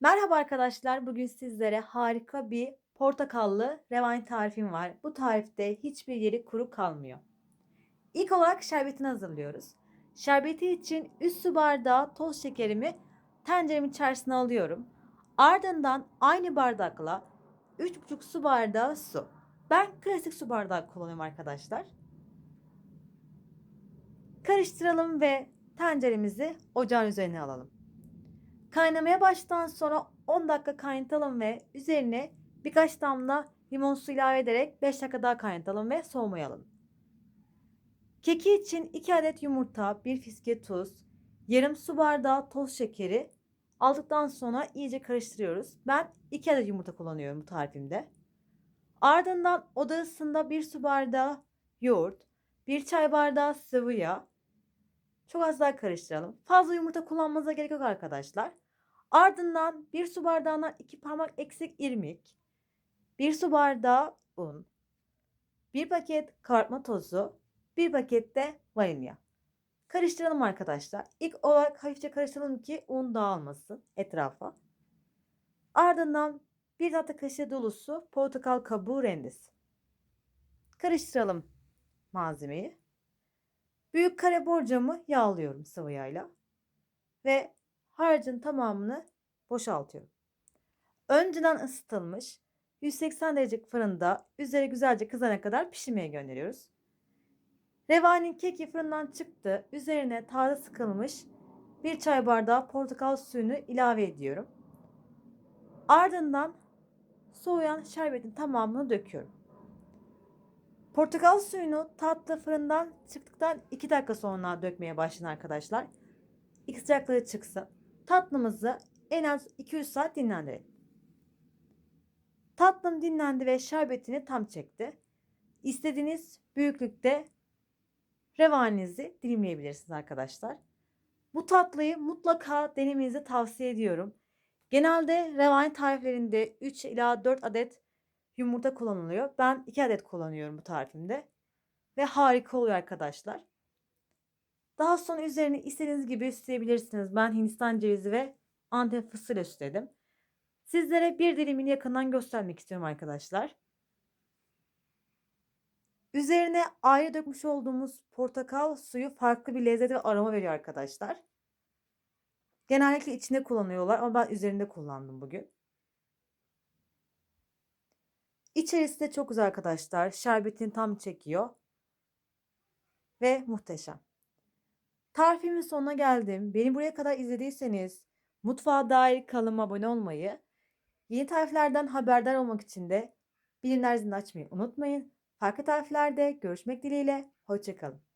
Merhaba arkadaşlar. Bugün sizlere harika bir portakallı revain tarifim var. Bu tarifte hiçbir yeri kuru kalmıyor. İlk olarak şerbetini hazırlıyoruz. Şerbeti için 3 su bardağı toz şekerimi tenceremin içerisine alıyorum. Ardından aynı bardakla 3,5 su bardağı su. Ben klasik su bardağı kullanıyorum arkadaşlar. Karıştıralım ve tenceremizi ocağın üzerine alalım. Kaynamaya başladıktan sonra 10 dakika kaynatalım ve üzerine birkaç damla limon suyu ilave ederek 5 dakika daha kaynatalım ve soğumaya alalım. Keki için 2 adet yumurta, 1 fiske tuz, yarım su bardağı toz şekeri aldıktan sonra iyice karıştırıyoruz. Ben 2 adet yumurta kullanıyorum bu tarifimde. Ardından oda ısısında 1 su bardağı yoğurt, 1 çay bardağı sıvı yağ, çok az daha karıştıralım. Fazla yumurta kullanmanıza gerek yok arkadaşlar. Ardından 1 su bardağına 2 parmak eksik irmik, 1 su bardağı un, 1 paket kabartma tozu, 1 paket de vanilya. Karıştıralım arkadaşlar. İlk olarak hafifçe karıştıralım ki un dağılmasın etrafa. Ardından 1 tatlı kaşığı dolusu portakal kabuğu rendesi. Karıştıralım malzemeyi. Büyük kare borcamı yağlıyorum sıvı yağla ve harcın tamamını boşaltıyorum. Önceden ısıtılmış 180 derecelik fırında üzeri güzelce kızana kadar pişirmeye gönderiyoruz. Revanin keki fırından çıktı. Üzerine taze sıkılmış bir çay bardağı portakal suyunu ilave ediyorum. Ardından soğuyan şerbetin tamamını döküyorum. Portakal suyunu tatlı fırından çıktıktan 2 dakika sonra dökmeye başlayın arkadaşlar. İlk sıcaklığı çıksın. Tatlımızı en az 200 saat dinlendirelim. Tatlım dinlendi ve şerbetini tam çekti. İstediğiniz büyüklükte revaninizi dilimleyebilirsiniz arkadaşlar. Bu tatlıyı mutlaka denemenizi tavsiye ediyorum. Genelde revani tariflerinde 3 ila 4 adet yumurta kullanılıyor. Ben 2 adet kullanıyorum bu tarifimde. Ve harika oluyor arkadaşlar. Daha sonra üzerine istediğiniz gibi süsleyebilirsiniz. Ben Hindistan cevizi ve Antep fıstığıyla süsledim. Sizlere bir dilimini yakından göstermek istiyorum arkadaşlar. Üzerine ayrı dökmüş olduğumuz portakal suyu farklı bir lezzet ve aroma veriyor arkadaşlar. Genellikle içinde kullanıyorlar ama ben üzerinde kullandım bugün. İçerisi de çok güzel arkadaşlar. Şerbetini tam çekiyor. Ve muhteşem. Tarifimin sonuna geldim. Beni buraya kadar izlediyseniz mutfağa dair kanalıma abone olmayı, yeni tariflerden haberdar olmak için de bilimler zilini açmayı unutmayın. Farklı tariflerde görüşmek dileğiyle. Hoşçakalın.